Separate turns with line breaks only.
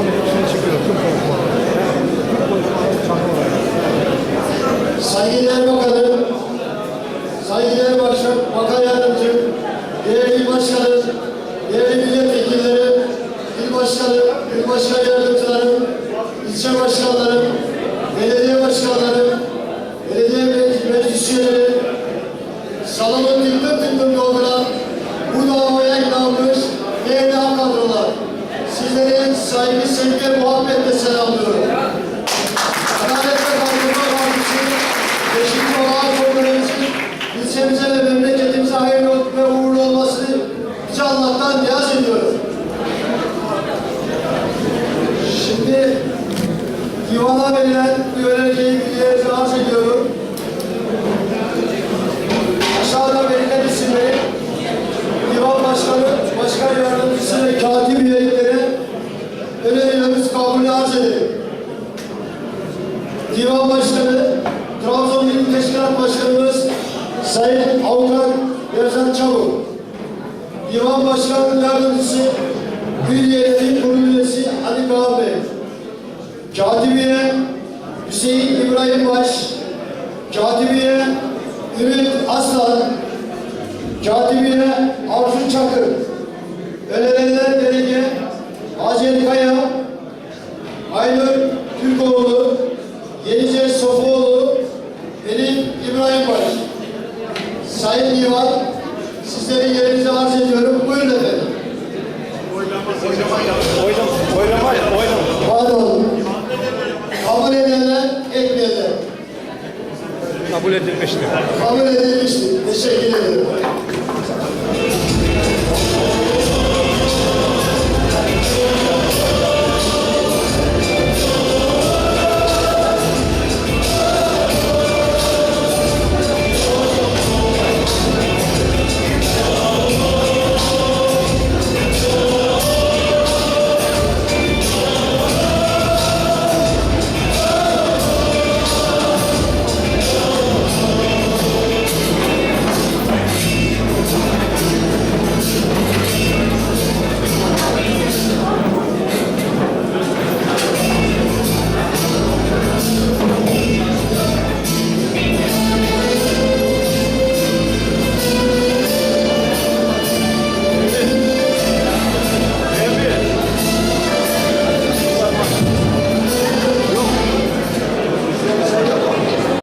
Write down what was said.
Tamam hepsini çıkıyor tüm konuşmalar. Tüm konuşmalar sahne olarak. Saygıdeğer Bakanım, Saygıdeğer Başkan, Bakan Yardımcı, değerli başkanım, değerli milletvekilleri, il başkanı, il başkan yardımcılarım, ilçe başkanlarım, belediye başkanlarım, belediye meclis üyeleri, salonun dikkat dikkat Sizleri saygı, sevgi ve muhabbetle selamlıyorum. Başkanı, Trabzon İl Teşkilat Başkanımız Sayın Avukat Yazan Çabuk. Divan Başkanı Yardımcısı, Hülyeleri Kurulu Üyesi Ali Bey. Katibiye Hüseyin İbrahim Baş. Katibiye Ümit Aslan. Katibiye Arzu Çakır. Önerilen delege Hacer Kaya, Aynur Türkoğlu, Yenice Sofuoğlu, Elif İbrahim Baş. Sayın Divan, sizlerin yerinize arz ediyorum. Buyurun efendim.
Oylama, oylama.
Pardon. Kabul edenler, etmeyenler.
Kabul edilmiştir.
Kabul edilmiştir. Teşekkür ederim.